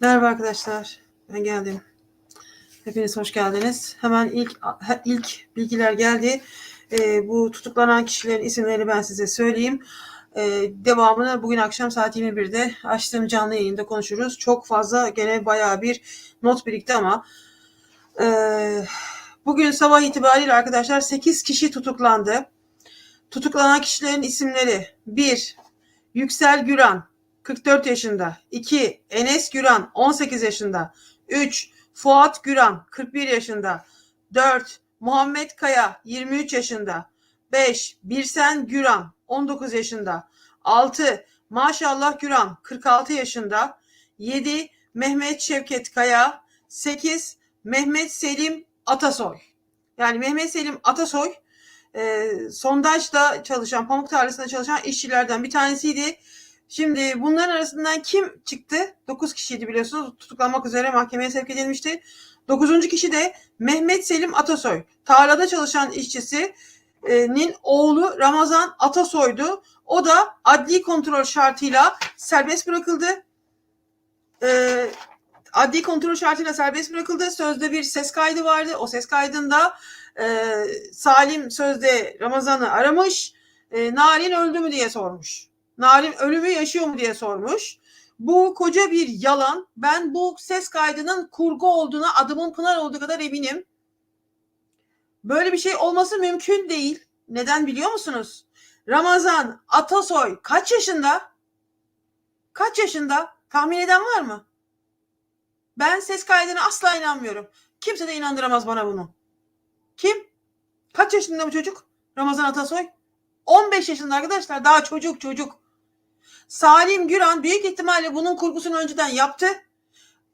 Merhaba arkadaşlar. Ben geldim. Hepiniz hoş geldiniz. Hemen ilk ilk bilgiler geldi. Ee, bu tutuklanan kişilerin isimlerini ben size söyleyeyim. Ee, devamını bugün akşam saat 21'de açtığım canlı yayında konuşuruz. Çok fazla gene bayağı bir not birikti ama e, bugün sabah itibariyle arkadaşlar 8 kişi tutuklandı. Tutuklanan kişilerin isimleri 1. Yüksel Güran 44 yaşında. 2. Enes Güran 18 yaşında. 3. Fuat Güran 41 yaşında. 4. Muhammed Kaya 23 yaşında. 5. Birsen Güran 19 yaşında. 6. Maşallah Güran 46 yaşında. 7. Mehmet Şevket Kaya 8. Mehmet Selim Atasoy. Yani Mehmet Selim Atasoy e, sondajda çalışan, pamuk tarlasında çalışan işçilerden bir tanesiydi. Şimdi bunların arasından kim çıktı? 9 kişiydi biliyorsunuz. Tutuklanmak üzere mahkemeye sevk edilmişti. 9. kişi de Mehmet Selim Atasoy. Tarlada çalışan işçisinin oğlu Ramazan Atasoy'du. O da adli kontrol şartıyla serbest bırakıldı. Ee, adli kontrol şartıyla serbest bırakıldı. Sözde bir ses kaydı vardı. O ses kaydında e, Salim sözde Ramazan'ı aramış. E, Narin öldü mü diye sormuş. Narin ölümü yaşıyor mu diye sormuş. Bu koca bir yalan. Ben bu ses kaydının kurgu olduğuna adımın Pınar olduğu kadar eminim. Böyle bir şey olması mümkün değil. Neden biliyor musunuz? Ramazan Atasoy kaç yaşında? Kaç yaşında? Tahmin eden var mı? Ben ses kaydına asla inanmıyorum. Kimse de inandıramaz bana bunu. Kim? Kaç yaşında bu çocuk? Ramazan Atasoy? 15 yaşında arkadaşlar. Daha çocuk çocuk. Salim Güran büyük ihtimalle bunun kurgusunu önceden yaptı.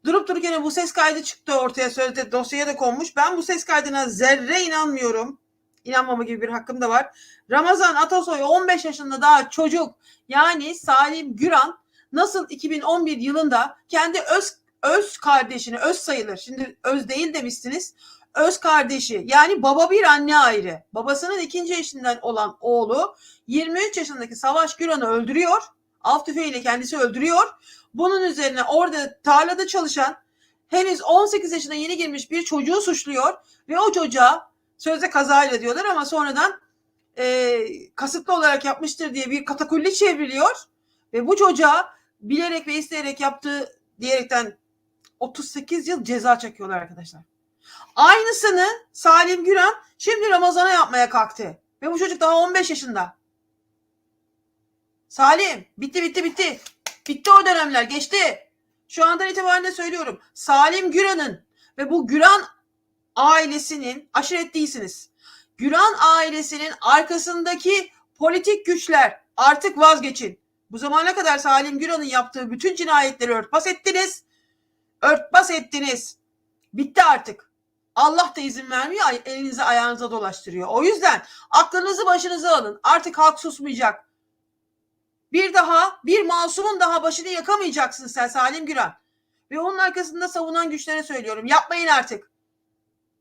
Durup dururken bu ses kaydı çıktı ortaya söyledi dosyaya da konmuş. Ben bu ses kaydına zerre inanmıyorum. İnanmama gibi bir hakkım da var. Ramazan Atasoy 15 yaşında daha çocuk. Yani Salim Güran nasıl 2011 yılında kendi öz öz kardeşini öz sayılır. Şimdi öz değil demişsiniz. Öz kardeşi yani baba bir anne ayrı. Babasının ikinci eşinden olan oğlu 23 yaşındaki Savaş Güran'ı öldürüyor. Av tüfeğiyle kendisi öldürüyor. Bunun üzerine orada tarlada çalışan henüz 18 yaşına yeni girmiş bir çocuğu suçluyor ve o çocuğa sözde kazayla diyorlar ama sonradan e, kasıtlı olarak yapmıştır diye bir katakulli çevriliyor ve bu çocuğa bilerek ve isteyerek yaptığı diyerekten 38 yıl ceza çekiyorlar arkadaşlar. Aynısını Salim Güran şimdi Ramazan'a yapmaya kalktı. Ve bu çocuk daha 15 yaşında. Salim bitti bitti bitti. Bitti o dönemler geçti. Şu andan itibaren de söylüyorum. Salim Güran'ın ve bu Güran ailesinin aşiret değilsiniz. Güran ailesinin arkasındaki politik güçler artık vazgeçin. Bu zamana kadar Salim Güran'ın yaptığı bütün cinayetleri örtbas ettiniz. Örtbas ettiniz. Bitti artık. Allah da izin vermiyor. Elinizi ayağınıza dolaştırıyor. O yüzden aklınızı başınıza alın. Artık halk susmayacak. Bir daha bir masumun daha başını yakamayacaksın sen Salim Güran. Ve onun arkasında savunan güçlere söylüyorum. Yapmayın artık.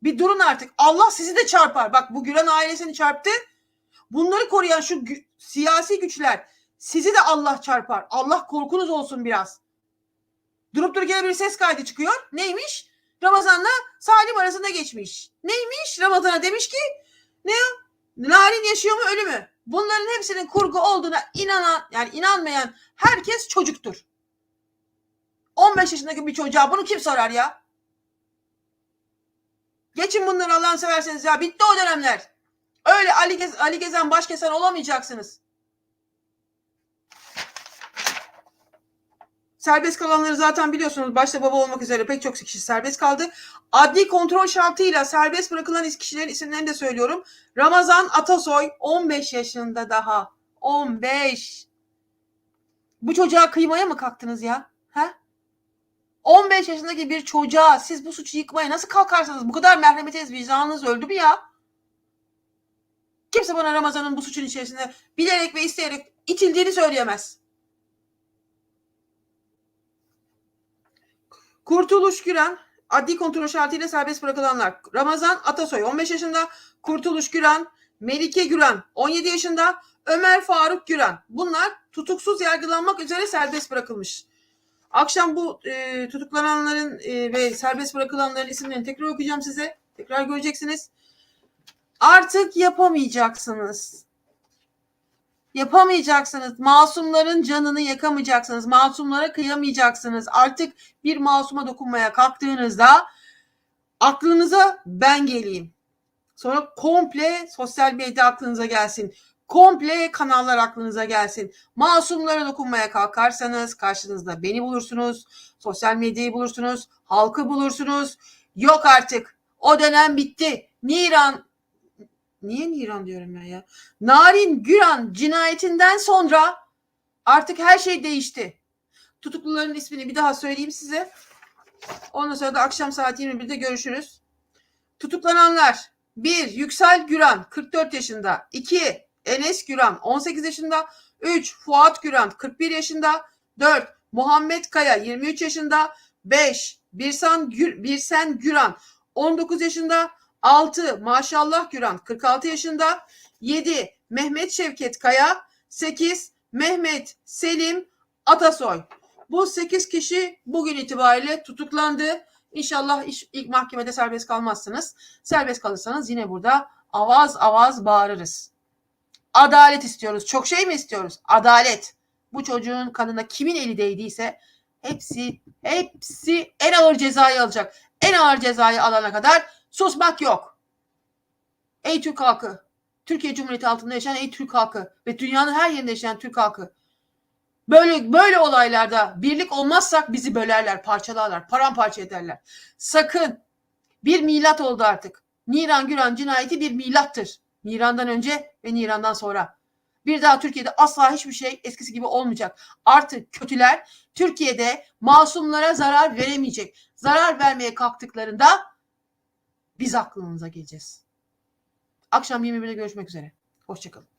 Bir durun artık. Allah sizi de çarpar. Bak bu Güran ailesini çarptı. Bunları koruyan şu gü- siyasi güçler sizi de Allah çarpar. Allah korkunuz olsun biraz. Durup dururken bir ses kaydı çıkıyor. Neymiş? Ramazan'la Salim arasında geçmiş. Neymiş? Ramazan'a demiş ki ne? Narin yaşıyor mu ölü mü? Bunların hepsinin kurgu olduğuna inanan yani inanmayan herkes çocuktur. 15 yaşındaki bir çocuğa bunu kim sorar ya? Geçin bunları Allah'ını severseniz ya. Bitti o dönemler. Öyle Ali, Gez Ali Gezen baş kesen olamayacaksınız. Serbest kalanları zaten biliyorsunuz. Başta baba olmak üzere pek çok kişi serbest kaldı. Adli kontrol şartıyla serbest bırakılan kişilerin isimlerini de söylüyorum. Ramazan Atasoy 15 yaşında daha. 15. Bu çocuğa kıymaya mı kalktınız ya? He? 15 yaşındaki bir çocuğa siz bu suçu yıkmaya nasıl kalkarsınız? Bu kadar merhametiniz, vicdanınız öldü mü ya? Kimse bana Ramazan'ın bu suçun içerisinde bilerek ve isteyerek itildiğini söyleyemez. Kurtuluş Güren adli kontrol şartıyla serbest bırakılanlar. Ramazan Atasoy 15 yaşında, Kurtuluş Güren, Melike Güren 17 yaşında, Ömer Faruk Güren. Bunlar tutuksuz yargılanmak üzere serbest bırakılmış. Akşam bu e, tutuklananların e, ve serbest bırakılanların isimlerini tekrar okuyacağım size. Tekrar göreceksiniz. Artık yapamayacaksınız. Yapamayacaksınız. Masumların canını yakamayacaksınız. Masumlara kıyamayacaksınız. Artık bir masuma dokunmaya kalktığınızda aklınıza ben geleyim. Sonra komple sosyal medya aklınıza gelsin. Komple kanallar aklınıza gelsin. Masumlara dokunmaya kalkarsanız karşınızda beni bulursunuz. Sosyal medyayı bulursunuz. Halkı bulursunuz. Yok artık. O dönem bitti. Niran Niye Niran diyorum ben ya? Narin Güran cinayetinden sonra artık her şey değişti. Tutukluların ismini bir daha söyleyeyim size. Ondan sonra da akşam saat 21'de görüşürüz. Tutuklananlar 1. Yüksel Güran 44 yaşında 2. Enes Güran 18 yaşında 3. Fuat Güran 41 yaşında 4. Muhammed Kaya 23 yaşında 5. Birsan Gür, Birsen Güran 19 yaşında 6. Maşallah Güran 46 yaşında 7. Mehmet Şevket Kaya 8. Mehmet Selim Atasoy bu 8 kişi bugün itibariyle tutuklandı. İnşallah ilk mahkemede serbest kalmazsınız. Serbest kalırsanız yine burada avaz avaz bağırırız. Adalet istiyoruz. Çok şey mi istiyoruz? Adalet. Bu çocuğun kanına kimin eli değdiyse hepsi hepsi en ağır cezayı alacak. En ağır cezayı alana kadar susmak yok. Ey Türk halkı. Türkiye Cumhuriyeti altında yaşayan ey Türk halkı ve dünyanın her yerinde yaşayan Türk halkı. Böyle böyle olaylarda birlik olmazsak bizi bölerler, parçalarlar, paramparça ederler. Sakın bir milat oldu artık. Niran Güran cinayeti bir milattır. Niran'dan önce ve Niran'dan sonra. Bir daha Türkiye'de asla hiçbir şey eskisi gibi olmayacak. Artık kötüler Türkiye'de masumlara zarar veremeyecek. Zarar vermeye kalktıklarında biz aklınıza geleceğiz. Akşam 21'de görüşmek üzere. Hoşçakalın.